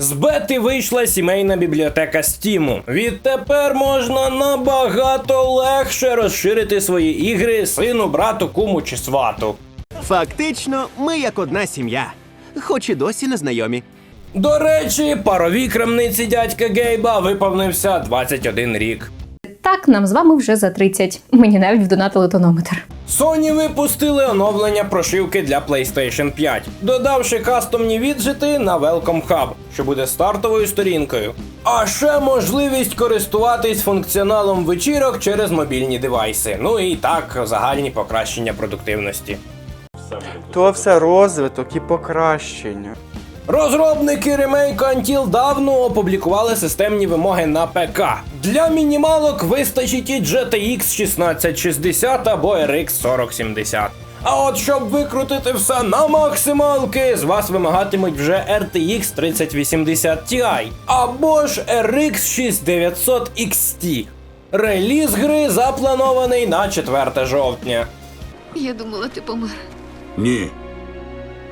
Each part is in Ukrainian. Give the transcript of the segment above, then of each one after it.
З бети вийшла сімейна бібліотека Стіму. Відтепер можна набагато легше розширити свої ігри сину, брату, куму чи свату. Фактично, ми як одна сім'я, хоч і досі не знайомі. До речі, паровій крамниці дядька Гейба виповнився 21 рік. Так, нам з вами вже за 30. Мені навіть вдонатили тонометр. Sony випустили оновлення прошивки для PlayStation 5, додавши кастомні віджити на Welcome Hub, що буде стартовою сторінкою. А ще можливість користуватись функціоналом вечірок через мобільні девайси. Ну і так, загальні покращення продуктивності. То все розвиток і покращення. Розробники ремейку Until давно опублікували системні вимоги на ПК. Для мінімалок вистачить і GTX 1660 або RX 4070. А от щоб викрутити все на максималки, з вас вимагатимуть вже RTX 3080 Ti або ж RX 6900 XT. Реліз гри запланований на 4 жовтня. Я думала, ти помер. Ні.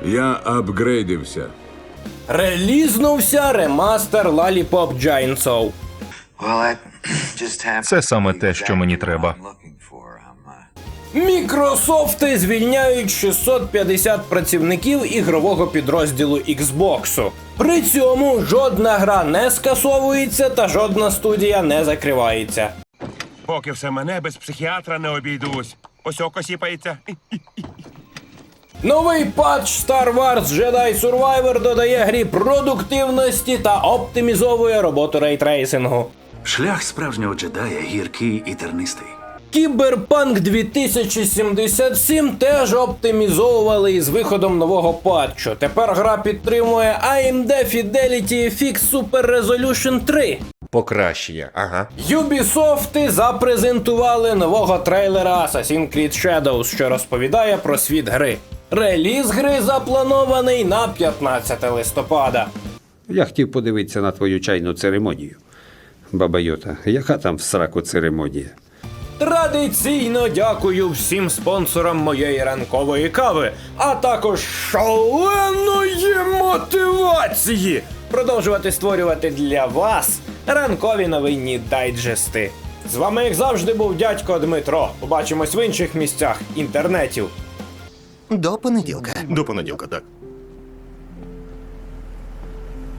Я апгрейдився. Релізнувся ремастер Lollipop Giant Soul. Це саме те, що мені треба. Мікрософти звільняють 650 працівників ігрового підрозділу Xbox. При цьому жодна гра не скасовується та жодна студія не закривається. Поки все мене без психіатра не обійдусь. Ось око сіпається. Новий патч Star Wars Jedi Survivor додає грі продуктивності та оптимізовує роботу рейтрейсингу. Шлях справжнього джедая гіркий і тернистий. Кіберпанк 2077 теж оптимізовували із виходом нового патчу. Тепер гра підтримує AMD Fidelity FX Super Resolution 3. Покращення, ага. Ubisoft запрезентували нового трейлера Assassin's Creed Shadows, що розповідає про світ гри. Реліз гри запланований на 15 листопада. Я хотів подивитися на твою чайну церемонію. Баба Йота, яка там в сраку церемонія? Традиційно дякую всім спонсорам моєї ранкової кави, а також шаленої мотивації продовжувати створювати для вас ранкові новинні дайджести. З вами, як завжди, був дядько Дмитро. Побачимось в інших місцях інтернетів. До понеділка. До понеділка, так.